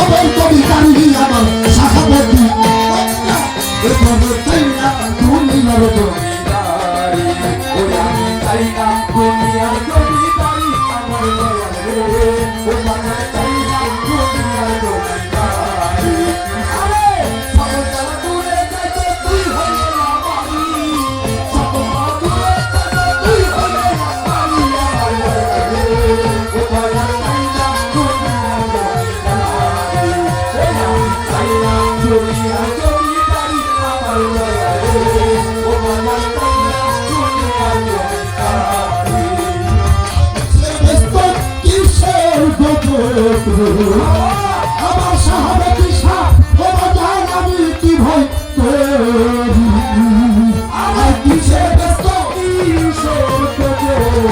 হবেন কবি কান্দি আমার শাখাপতি তুমি আমি চাই না দুনিয়ার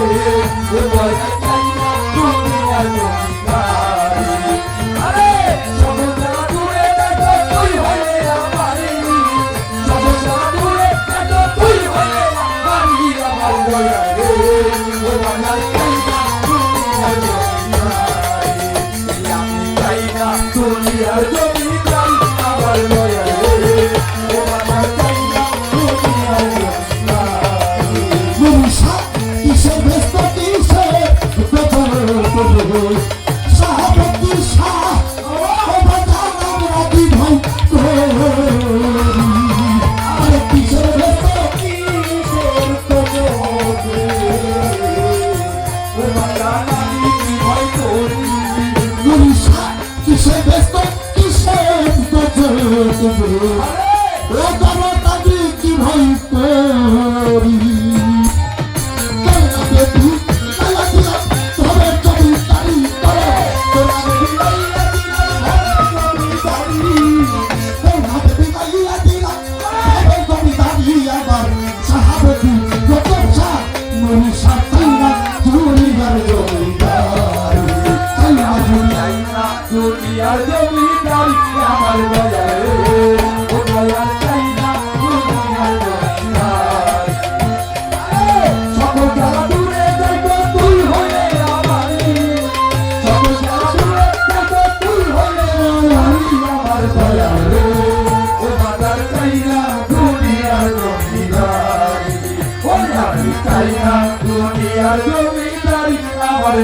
Thank you. ও দুনিয়ার জমিদারি আমার দয়াল ও দয়াল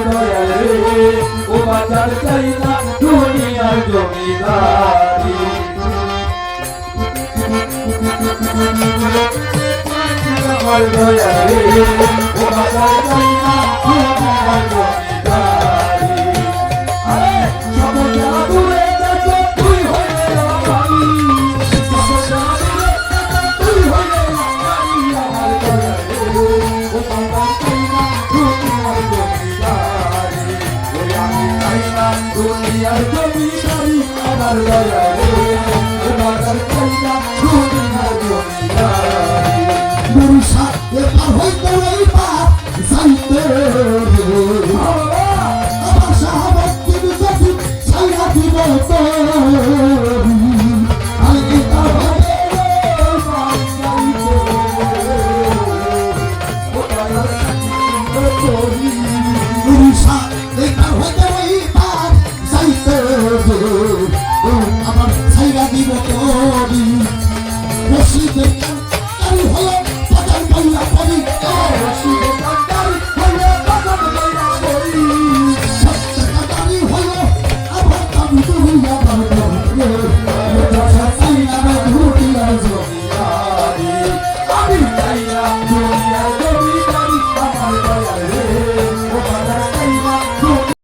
দয়ালে ও চাই না দুনিয়ার জমিদারি আমার চাই না দুনিয়ার জমিদারি Allah